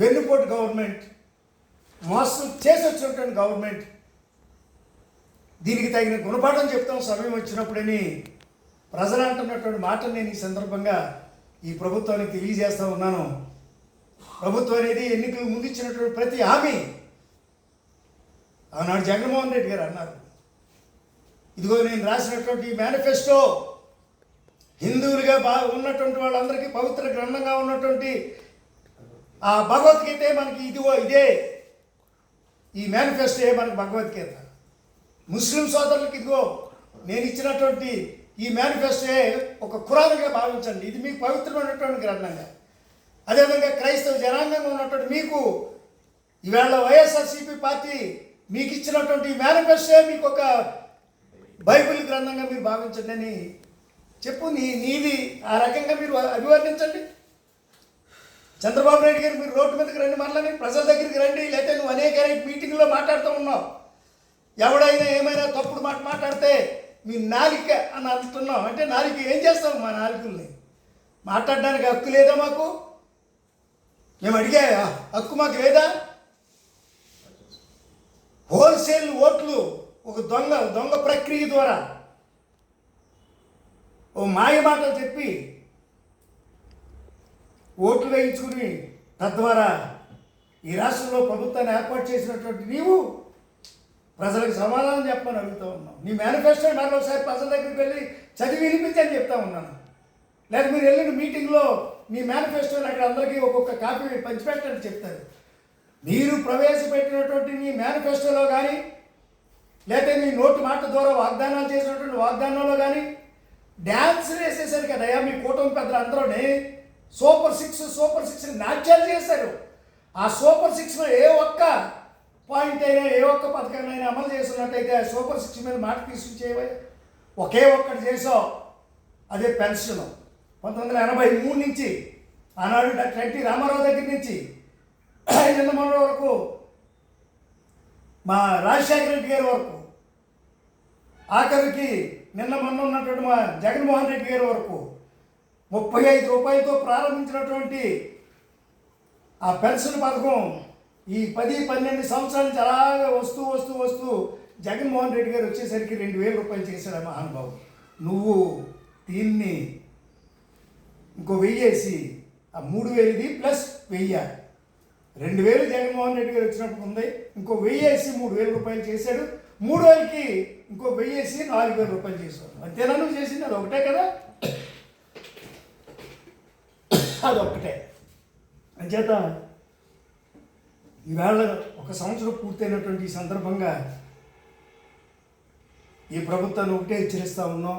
వెన్నుపోటు గవర్నమెంట్ మోసం చేసి వచ్చినటువంటి గవర్నమెంట్ దీనికి తగిన గుణపాఠం చెప్తాం సమయం వచ్చినప్పుడని ప్రజలు అంటున్నటువంటి మాటను నేను ఈ సందర్భంగా ఈ ప్రభుత్వానికి తెలియజేస్తా ఉన్నాను. ప్రభుత్వం అనేది ఎన్నికలు ముందు ఇచ్చినటువంటి ప్రతి హామీ. ఆనాడు జగన్మోహన్ రెడ్డి గారు అన్నారు. ఇదిగో నేను రాసినటువంటి మేనిఫెస్టో హిందువులుగా బాగా ఉన్నటువంటి వాళ్ళందరికీ పవిత్ర గ్రంథంగా ఉన్నటువంటి ఆ భగవద్గీతే మనకి ఇదిగో ఇదే. ఈ మేనిఫెస్టో మనకి భగవద్గీత. ముస్లిం సోదరులకు ఇదిగో నేను ఇచ్చినటువంటి ఈ మేనిఫెస్టో ఒక ఖురాన్గా భావించండి. ఇది మీకు పవిత్రమైనటువంటి గ్రంథంగా. అదేవిధంగా క్రైస్తవ జనాంగంగా ఉన్నటువంటి మీకు ఈవేళ వైఎస్ఆర్సీపీ పార్టీ మీకు ఇచ్చినటువంటి మేనిఫెస్టో మీకు ఒక బైబిల్ గ్రంథంగా మీరు భావించండి అని చెప్పు నీ నీది ఆ రకంగా మీరు అభివర్ణించండి. చంద్రబాబు నాయుడు గారు మీరు రోడ్డు మీదకి రండి మరలని ప్రజల దగ్గరికి రండి లేకపోతే నువ్వు అనేక మీటింగ్లో మాట్లాడుతూ ఉన్నావు. ఎవడైనా ఏమైనా తప్పుడు మాట మాట్లాడితే మీ నాలిక అని అంటున్నావు. అంటే నాలిక ఏం చేస్తావు మా నాలికల్ని? మాట్లాడడానికి హక్కు లేదా మాకు? మేము అడిగా హక్కు మాకు లేదా? హోల్సేల్ ఓట్లు ఒక దొంగ దొంగ ప్రక్రియ ద్వారా ఓ మాయ మాటలు చెప్పి ఓట్లు వేయించుకుని తద్వారా ఈ రాష్ట్రంలో ప్రభుత్వాన్ని ఏర్పాటు చేసినటువంటి నీవు ప్రజలకు సమాధానం చెప్పమని అడుగుతూ ఉన్నావు. నీ మేనిఫెస్టో మరొకసారి ప్రజల దగ్గరికి వెళ్ళి చదివి వినిపించని చెప్తా ఉన్నాను. లేదా మీరు వెళ్ళిన మీటింగ్లో మీ మేనిఫెస్టోని అక్కడ అందరికీ ఒక్కొక్క కాపీ పంచిపెట్టండి చెప్తారు. మీరు ప్రవేశపెట్టినటువంటి మీ మేనిఫెస్టోలో కానీ లేకపోతే మీ నోటి మాట ద్వారా వాగ్దానాలు చేసినటువంటి వాగ్దానంలో కానీ డ్యాన్స్ వేసేసరికి కదయ్యా మీ కూటమి పెద్దలు అందరూనే సూపర్ సిక్స్ సూపర్ సిక్స్ నాట్యాలు చేశారు. ఆ సూపర్ సిక్స్లో ఏ ఒక్క పాయింట్ అయినా ఏ ఒక్క పథకాన్ని అమలు చేస్తున్నట్టయితే సూపర్ సిక్స్ మీద మాట తీసుకొచ్చేవే ఒకే ఒక్కటి చేసావు అదే పెన్షన్. పంతొమ్మిది వందల ఎనభై మూడు నుంచి ఆనాడు డాక్టర్ ఎన్టీ రామారావు దగ్గర నుంచి నిన్న మొన్న వరకు మా రాజశేఖర రెడ్డి గారి వరకు ఆఖరికి నిన్న మొన్న ఉన్నటువంటి మా జగన్మోహన్ రెడ్డి గారి వరకు ముప్పై ఐదు రూపాయలతో ప్రారంభించినటువంటి ఆ పెన్షన్ పథకం ఈ పది పన్నెండు సంవత్సరాల నుంచి అలాగే వస్తూ వస్తూ వస్తూ జగన్మోహన్ రెడ్డి గారు వచ్చేసరికి రెండు వేల రూపాయలు చేశాడు మహానుభావు నువ్వు దీన్ని ఇంకో వెయ్యేసి ఆ మూడు వేలది ప్లస్ వెయ్యి రెండు వేలు జగన్మోహన్ రెడ్డి గారు వచ్చినప్పుడు ఉంది. ఇంకో వెయ్యేసి మూడు వేల రూపాయలు చేశాడు. మూడు వేలకి ఇంకో వెయ్యేసి నాలుగు వేల రూపాయలు చేశాడు. అంతేనా నువ్వు చేసింది? అది ఒకటే కదా. అది ఒక్కటే అంచేత ఈవేళ ఒక సంవత్సరం పూర్తయినటువంటి ఈ సందర్భంగా ఈ ప్రభుత్వాన్ని ఒకటే హెచ్చరిస్తూ ఉన్నాం.